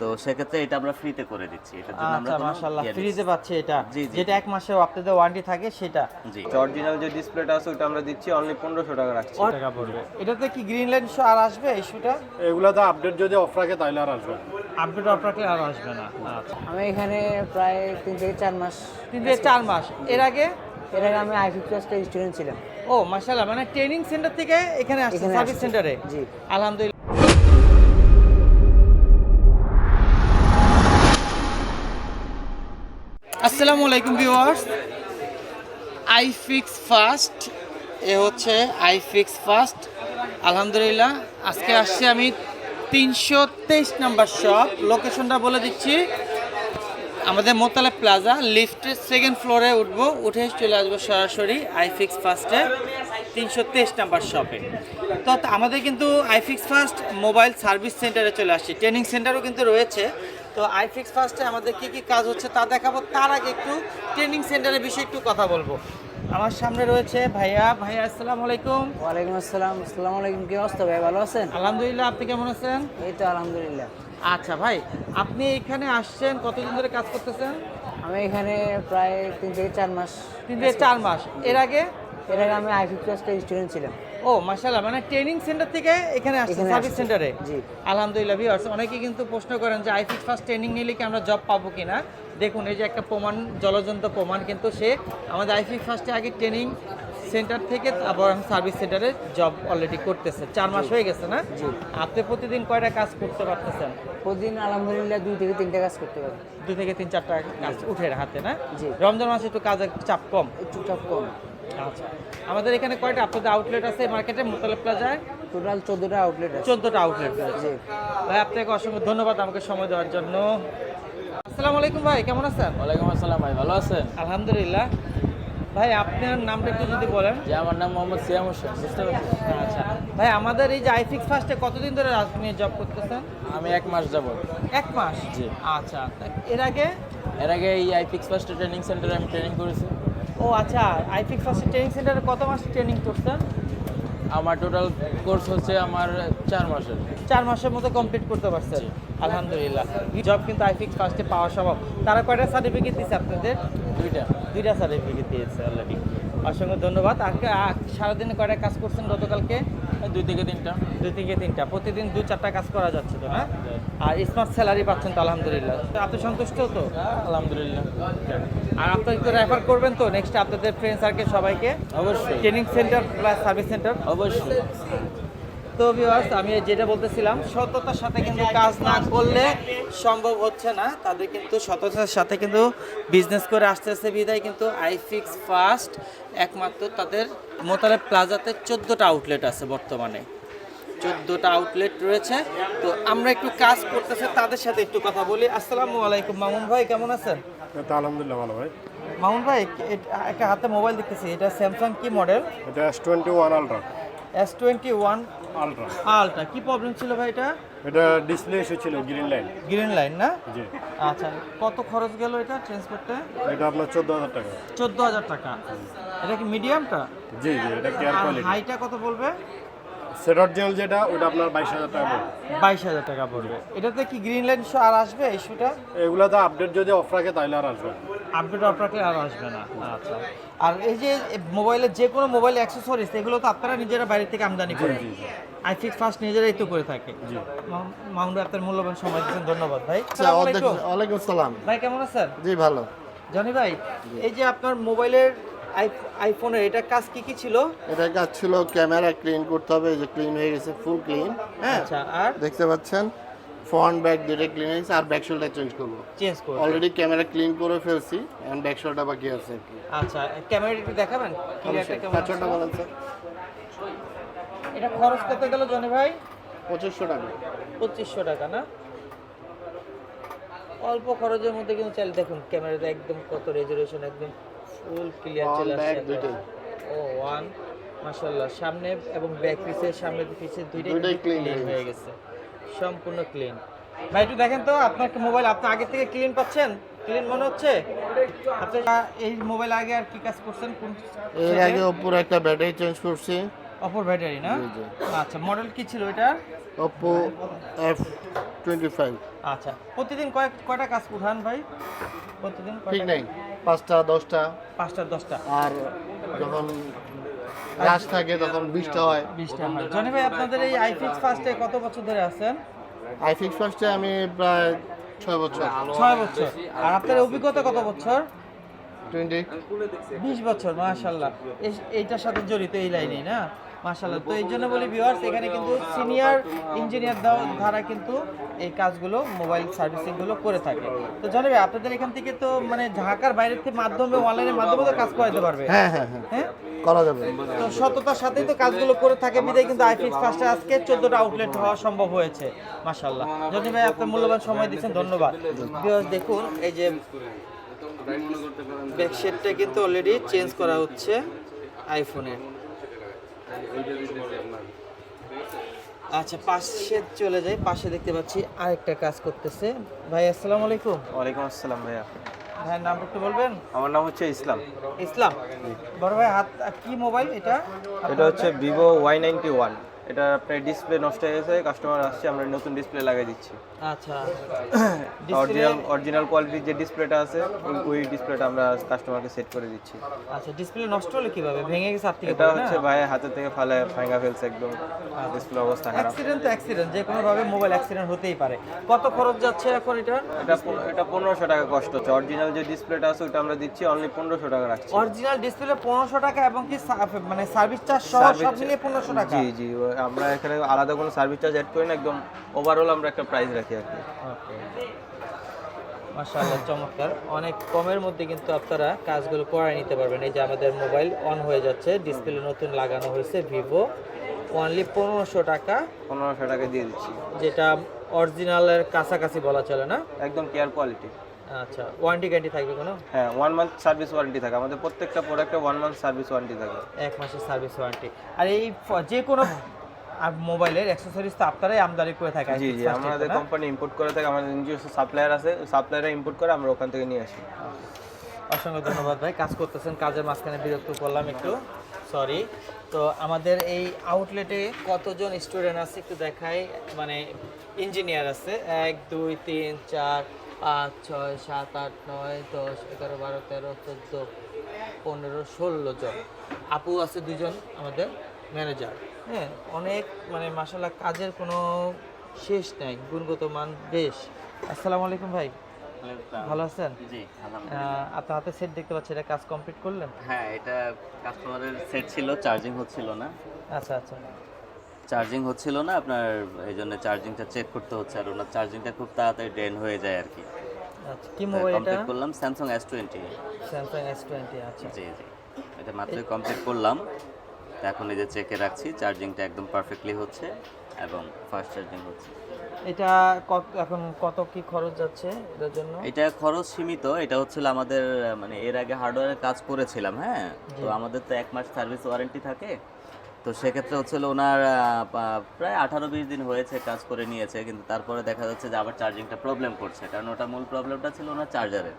তো সেক্ষেত্রে এটা আমরা ফ্রিতে করে দিচ্ছি। এটার জন্য আমরা আচ্ছা মাশাআল্লাহ ইয়ে নিচ্ছি না। পাচ্ছে এটা। যেটা এক মাসের আপনাদের ওয়ারেন্টি থাকে সেটা। জি। অরিজিনাল যে ডিসপ্লেটা আছে ওটা আমরা দিচ্ছি অনলি পনেরোশো টাকা রাখছি। টাকা পড়বে। এটাতে কি গ্রিন লাইন আর আসবে ইস্যুটা এগুলাতে আপডেট যদি অফ রাখে তাহলে আর আসবে না। আপডেট অফ রাখলে আর আসবে না। আচ্ছা। আমি এখানে প্রায় তিন থেকে চার মাস তিন থেকে চার মাস। এর আগে? এর আগে আমি আইফি ক্লাসটা স্টুডেন্ট ছিলাম। ও মাশাআল্লাহ মানে ট্রেনিং সেন্টার থেকে এখানে আসছে। সার্ভিস সেন্টারে জি। আলহামদুলিল্লাহ। আসসালামু আলাইকুম ভিউয়ার্স। আই ফিক্স ফার্স্ট এ হচ্ছে আই ফিক্স ফার্স্ট আলহামদুলিল্লাহ, আজকে আসছি আমি তিনশো তেইশ নাম্বার শপ লোকেশনটা বলে দিচ্ছি। আমাদের মোতালে প্লাজা লিফটের সেকেন্ড ফ্লোরে উঠবো। উঠে চলে আসব সরাসরি আইফিক্স ফার্স্টে তিনশো তেইশ নাম্বার শপে তো আমাদের কিন্তু আইফিক্স ফার্স্ট মোবাইল সার্ভিস সেন্টারে চলে আসছি। ট্রেনিং সেন্টারও কিন্তু রয়েছে। তো আইফিক্স ফার্স্টে আমাদের কী কী কাজ হচ্ছে তা দেখাবো। তার আগে একটু ট্রেনিং সেন্টারের বিষয়ে একটু কথা বলব। আমার সামনে রয়েছে ভাইয়া। ভাইয়া আসসালামু আলাইকুম। ওয়ালাইকুম আসসালাম। আসসালামু আলাইকুম। কি অবস্থা ভাই? ভালো আছেন? আলহামদুলিল্লাহ। আপনি কেমন আছেন? এই তো আলহামদুলিল্লাহ। আচ্ছা ভাই আপনি এখানে আসছেন কতদিন ধরে কাজ করতেছেন? আমি এখানে প্রায় তিন থেকে চার মাস তিন থেকে চার মাস। এর আগে? এর আগে আমি আইফি স্টুডেন্ট ছিলাম। ও মাশাআল্লাহ মানে ট্রেনিং সেন্টার থেকে এখানে আসছে। সার্ভিস সেন্টারে জি। আলহামদুলিল্লাহ ভিউয়ার্স অনেকে কিন্তু প্রশ্ন করেন যে আইফিক্স ফার্স্ট ট্রেনিং নিলে কি আমরা জব পাবো কিনা? দেখুন এই যে একটা প্রমাণ জলজন্ত প্রমাণ কিন্তু সে আমাদের আইফিক্স ফার্স্টে আগে ট্রেনিং সেন্টার থেকে আবার সার্ভিস সেন্টারে জব অলরেডি করতেছে। চার মাস হয়ে গেছে না? আপনি প্রতিদিন কয়টা কাজ করতে পারতেছেন? প্রতিদিন আলহামদুলিল্লাহ দুই থেকে তিনটা কাজ করতে পারি। দুই থেকে তিন চারটা কাজ উঠে হাতে না। রমজান মাসে একটু কাজের চাপ কম? একটু টপ কম। আচ্ছা। আমাদের এখানে কয়টা? আপনাদের আউটলেট আছে মার্কেটে মোতালে প্লাজায় টোটাল চোদ্দোটা আউটলেট আছে। চোদ্দোটা আউটলেট জি। ভাই আপনাকে অসংখ্য ধন্যবাদ আমাকে সময় দেওয়ার জন্য। আসসালামু আলাইকুম ভাই কেমন আছেন? ওয়ালাইকুম আসসালাম ভাই ভালো আছেন? আলহামদুলিল্লাহ। ভাই আপনার নামটা একটু যদি বলেন। যে আমার নাম মোহাম্মদ সিয়াম হোসেন বুঝতে পারছেন? আচ্ছা। ভাই আমাদের এই যে আইফিক্স ফার্স্টে কতদিন ধরে আপনি জব করতেছেন? আমি এক মাস যাব এক মাস? জি। আচ্ছা। এর আগে? এর আগে এই আইপিক্স ফার্স্ট ট্রেনিং সেন্টারে আমি ট্রেনিং করেছি। ও আচ্ছা আইফিক্স ফার্স্ট ট্রেনিং সেন্টারে কত মাস ট্রেনিং করছেন? আমার টোটাল কোর্স হচ্ছে আমার চার মাসের। চার মাসের মতো কমপ্লিট করতে পারছেন? আলহামদুলিল্লাহ। জব কিন্তু আইফিক্স ফার্স্টে পাওয়া সম্ভব। তারা কয়টা সার্টিফিকেট দিচ্ছে আপনাদের? দুইটা। দুইটা সার্টিফিকেট দিয়েছে অলরেডি অসংখ্য ধন্যবাদ। সারাদিনে কয়টা কাজ করছেন গতকালকে? দুই থেকে তিনটা। দুই থেকে তিনটা। প্রতিদিন দু চারটা কাজ করা যাচ্ছে তো হ্যাঁ? আর স্মার্ট স্যালারি পাচ্ছেন তো আলহামদুলিল্লাহ। তো আপনি সন্তুষ্ট তো? আলহামদুলিল্লাহ। আর আপনি তো রেফার করবেন তো নেক্সট আপনাদের ফ্রেন্ড সার্কেল সবাইকে? অবশ্যই। Training centre plus service centre অবশ্যই। তো ভিউয়ার্স আমি যেটা বলতেছিলাম সততার সাথে কিন্তু কাজ না করলে সম্ভব হচ্ছে না। তাদের কিন্তু সততার সাথে কিন্তু বিজনেস করে আসতেছে বিদায় কিন্তু আইফিক্স ফার্স্ট একমাত্র তাদের মোতালে প্লাজাতে চোদ্দোটা আউটলেট আছে বর্তমানে। চোদ্দোটা আউটলেট রয়েছে। তো আমরা একটু কাজ করতেছে তাদের সাথে একটু কথা বলি। আসসালামু আলাইকুম মামুন ভাই কেমন আছেন? তো আলহামদুলিল্লাহ ভালো ভাই। মামুন ভাই একটা হাতে মোবাইল দেখতেছি এটা স্যামসাং কি মডেল এটা S twenty one ultra S twenty one ultra ultra কি প্রবলেম ছিল ভাই এটা? এটা ডিসপ্লে এসেছিল গ্রিন লাইন গ্রিন লাইন না? জি। আচ্ছা কত খরচ গেল এটা ট্রেন্স করতে এটা আপনার চোদ্দ হাজার টাকা। চোদ্দ হাজার টাকা। এটা কি মিডিয়ামটা জি জি এটা কেয়ার কোয়ালিটি হাইটা কত পড়বে সেট অরিজিনাল যেটা ওটা আপনার বাইশ হাজার টাকা পড়বে। বাইশ হাজার টাকা পড়বে। এটাতে কি গ্রিন লাইন আর আসবে ইস্যুটা এগুলাতে আপডেট যদি অফ রাখে তাহলে আর আসবে আপডেট অফ রাখলে আর আসবে না। আচ্ছা। আর এই যে মোবাইলের যে কোনো মোবাইল অ্যাক্সেসরিজ এগুলো তো আপনারা নিজেরা বাইরে থেকে আমদানি করেন। আইফিক্স ফার্স্ট নিজেরাই তো করে থাকে। ভাই আপনার মূল্যবান সময় দিচ্ছেন ধন্যবাদ ভাই। আচ্ছা। ওয়ালাইকুম আসসালাম। ভাই কেমন আছেন? জি ভালো। জনি ভাই এই যে আপনার মোবাইলের আইফোনের এটা কাজ কি কি ছিল? এটা কাজ ছিল ক্যামেরা ক্লিন করতে হবে যে ক্লিন হয়ে গেছে ফুল ক্লিন হ্যাঁ? আচ্ছা আর? দেখতে পাচ্ছেন ফ্রন্ট ব্যাক দুটো ক্লিন হয়েছে আর ব্যাক শোল্ডার চেঞ্জ করব। চেঞ্জ করে অলরেডি ক্যামেরা ক্লিন করে ফেলছি এখন ব্যাক শোল্ডার বাকি আছে আচ্ছা ক্যামেরা একটু দেখাবেন? পাঁচশোটা বলেন স্যার এটা খরচ কত গেল জনি ভাই? পঁচিশশো টাকা। পঁচিশশো টাকা না? অল্প খরচের মধ্যে কিন্তু চাইলে দেখুন ক্যামেরাতে একদম কত রেজুলেশন একদম ফুল ক্লিয়ার চলে আসছে। ও ওয়ান মাশাআল্লাহ। সামনে এবং ব্যাক পিসের সামনে পিসের দুইটাই দুইটাই ক্লিন হয়ে গেছে। সম্পূর্ণ ক্লিন ভাই একটু দেখেন তো আপনার কি মোবাইল আপনি আগে থেকে ক্লিন পাচ্ছেন? ক্লিন মনে হচ্ছে? আপনি এই মোবাইল আগে আর কি কাজ করছেন? কোন এর আগে ওপোর একটা ব্যাটারি চেঞ্জ করছি। অপর ব্যাটারি না। আচ্ছা মডেল কি ছিল এটা ওপো এফ টোয়েন্টি ফাইভ আচ্ছা প্রতিদিন কয় কয়টা কাজ উঠান ভাই? প্রতিদিন ঠিক নেই পাঁচটা দশটা। পাঁচটা দশটা। আর যখন রাশ থাকে তখন বিশটা হয়। বিশটা হয়। জনি ভাই আপনাদের এই আইফিক্স ফার্স্টে কত বছর ধরে আছেন? আই ফিক্স ফার্স্টে আমি প্রায় ছয় বছর। ছয় বছর। আর আপনার অভিজ্ঞতা কত বছর? টোয়েন্টি বিশ বছর মাশাল্লাহ এইটার সাথে জড়িত এই লাইনেই না? মাশাল্লাহ তো এই জন্য বলি ভিউয়ার্স এখানে কিন্তু সিনিয়র ইঞ্জিনিয়ার দ্বারা কিন্তু এই কাজগুলো মোবাইল সার্ভিসিংগুলো করে থাকে। তো জানাবে আপনাদের এখান থেকে তো মানে ঢাকার বাইরের থেকে মাধ্যমে অনলাইনের মাধ্যমে তো কাজ করাতে পারবে। হ্যাঁ হ্যাঁ হ্যাঁ। হ্যাঁ? করা যাবে। তো সততার সাথেই তো কাজগুলো করে থাকে। বিদায় কিন্তু আইফিক্স ফার্স্টে আজকে চোদ্দটা আউটলেট হওয়া সম্ভব হয়েছে মাশাল্লাহ যদি ভাই আপনার মূল্যবান সময় দিচ্ছেন। ধন্যবাদ। ভিউয়ার্স দেখুন এই যে ব্যাকশেটটা কিন্তু অলরেডি চেঞ্জ করা হচ্ছে আইফোনে আচ্ছা পাশে চলে যাই পাশে দেখতে পাচ্ছি আরেকটা কাজ করতেছে। ভাই আসসালামু আলাইকুম। ওয়ালাইকুম আসসালাম ভাইয়া। ভাইয়ের নাম একটু বলবেন? আমার নাম হচ্ছে ইসলাম। ইসলাম। বড় ভাই হাত কি মোবাইল এটা? এটা হচ্ছে ভিভো ওয়াই নাইনটি ওয়ান এটা আপনার ডিসপ্লে নষ্ট হয়ে গেছে কাস্টমার আসছে আমরা নতুন ডিসপ্লে লাগিয়ে দিচ্ছি। আচ্ছা। অরিজিনাল অরিজিনাল কোয়ালিটির যে ডিসপ্লেটা আছে ওই- ডিসপ্লেটা আমরা কাস্টমারকে সেট করে দিচ্ছি। আচ্ছা ডিসপ্লে নষ্ট হলে কীভাবে? ভেঙে গেছে থেকে এটা হচ্ছে ভাই হাতে থেকে ফালে ভাঙা ফেলছে একদম ডিসপ্লে অবস্থা খারাপ। অ্যাক্সিডেন্ট তো অ্যাক্সিডেন্ট যে কোনো ভাবে মোবাইল অ্যাক্সিডেন্ট হতেই পারে। কত খরচ যাচ্ছে এখন এটা? এটা এটা পনেরোশো টাকা কষ্ট হচ্ছে। অরিজিনাল যে ডিসপ্লেটা আছে ওটা আমরা দিচ্ছি অনলি পনেরোশো টাকা রাখছি। অরিজিনাল ডিসপ্লে পনেরোশো টাকা এবং কি মানে সার্ভিস চার্জ সহ সব মিলিয়ে পনেরোশো টাকা? জি জি আমরা এখানে আলাদা কোনো সার্ভিস চার্জ অ্যাড করি না একদম ওভারঅল আমরা একটা প্রাইস রাখি আর কি। মাশাআল্লাহ চমৎকার। অনেক কমের মধ্যে কিন্তু আপনারা কাজগুলো করায় নিতে পারবেন। এই যে আমাদের মোবাইল অন হয়ে যাচ্ছে ডিসপ্লে নতুন লাগানো হয়েছে ভিভো অনলি পনেরোশো টাকা। পনেরোশো টাকা দিয়ে দিচ্ছি। যেটা অরিজিনালের কাছাকাছি বলা চলে না? একদম কেয়ার কোয়ালিটি আচ্ছা ওয়ারেন্টি গ্যারান্টি থাকবে কোনো? হ্যাঁ ওয়ান মান্থ সার্ভিস ওয়ারেন্টি থাকে। আমাদের প্রত্যেকটা প্রোডাক্টে ওয়ান মান্থ সার্ভিস ওয়ারেন্টি থাকে। এক মাসের সার্ভিস ওয়ারেন্টি আর এই যে কোনো আর মোবাইলের অ্যাক্সেসরিজ তো আপনারাই আমদানি করে থাকে জি জি আমাদের কোম্পানি ইম্পোর্ট করে থাকে আমাদের নিজস্ব সাপ্লায়ার আছে সাপ্লায়াররা ইম্পোর্ট করে আমরা ওখান থেকে নিয়ে আসি। অসংখ্য ধন্যবাদ ভাই কাজ করতেছেন কাজের মাঝখানে বিরক্ত করলাম একটু সরি তো আমাদের এই আউটলেটে কতজন স্টুডেন্ট আছে একটু দেখাই মানে ইঞ্জিনিয়ার আছে এক দুই তিন চার পাঁচ ছয় সাত আট নয় দশ এগারো বারো তেরো চোদ্দ পনেরো ষোলো জন। আপু আছে দুজন আমাদের ম্যানেজার হ্যাঁ অনেক মানে মাসাল্লাহ কাজের কোনো শেষ নাই গুণগত মান বেশ। আসসালামু আলাইকুম ভাই। ভালো আছেন? জি আপনার হাতে সেট দেখতে পাচ্ছি এটা কাজ কমপ্লিট করলেন? হ্যাঁ এটা কাস্টমারের সেট ছিল চার্জিং হচ্ছিল না। আচ্ছা আচ্ছা। চার্জিং হচ্ছিল না আপনার এই জন্য চার্জিংটা চেক করতে হচ্ছে আর ওনার চার্জিংটা খুব তাড়াতাড়ি ড্রেন হয়ে যায় আর কি। আচ্ছা কি মোবাইল এটা? কমপ্লিট করলাম Samsung S twenty Samsung S twenty আচ্ছা। জি জি। এটা মাত্রই কমপ্লিট করলাম। তো এখন এই যে চেকে রাখছি চার্জিংটা একদম পারফেক্টলি হচ্ছে এবং ফাস্ট চার্জিং হচ্ছে। এটা কত এখন কত কি খরচ যাচ্ছে এটার জন্য? এটা খরচ সীমিত এটা হচ্ছিল আমাদের মানে এর আগে হার্ডওয়্যারের কাজ করেছিলাম হ্যাঁ? তো আমাদের তো এক মাস সার্ভিস ওয়ারেন্টি থাকে তো সেক্ষেত্রে হচ্ছিল ওনার প্রায় আঠারো বিশ দিন হয়েছে কাজ করে নিয়েছে কিন্তু তারপরে দেখা যাচ্ছে যে আবার চার্জিংটা প্রবলেম করছে কারণ ওটা মূল প্রবলেমটা ছিল ওনার চার্জারের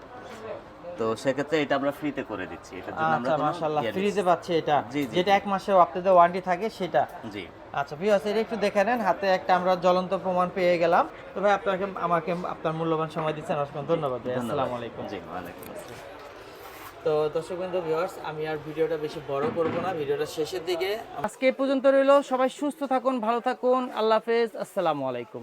তো সেক্ষেত্রে এটা আমরা ফ্রিতে করে দিচ্ছি। এটার জন্য আমরা আচ্ছা মাশাআল্লাহ ইয়ে ফ্রিজে নিচ্ছি পাচ্ছে এটা। যেটা এক মাসের আপনাদের ওয়ারেন্টি থাকে সেটা। জি। আচ্ছা ভিউয়ার্স এটা একটু দেখে নেন হাতে একটা আমরা জ্বলন্ত প্রমাণ পেয়ে গেলাম। তো ভাই আপনাকে আমাকে আপনার মূল্যবান সময় দিচ্ছেন অসংখ্য ধন্যবাদ আসসালামু আলাইকুম। জি ওয়ালাইকুম আসসালাম। তো দর্শক বিন্দু ভিউয়ার্স আমি আর ভিডিওটা বেশি বড় করব না ভিডিওটা শেষের দিকে। আজকে পর্যন্ত রইল সবাই সুস্থ থাকুন ভালো থাকুন আল্লাহ হাফেজ আসসালামু আলাইকুম।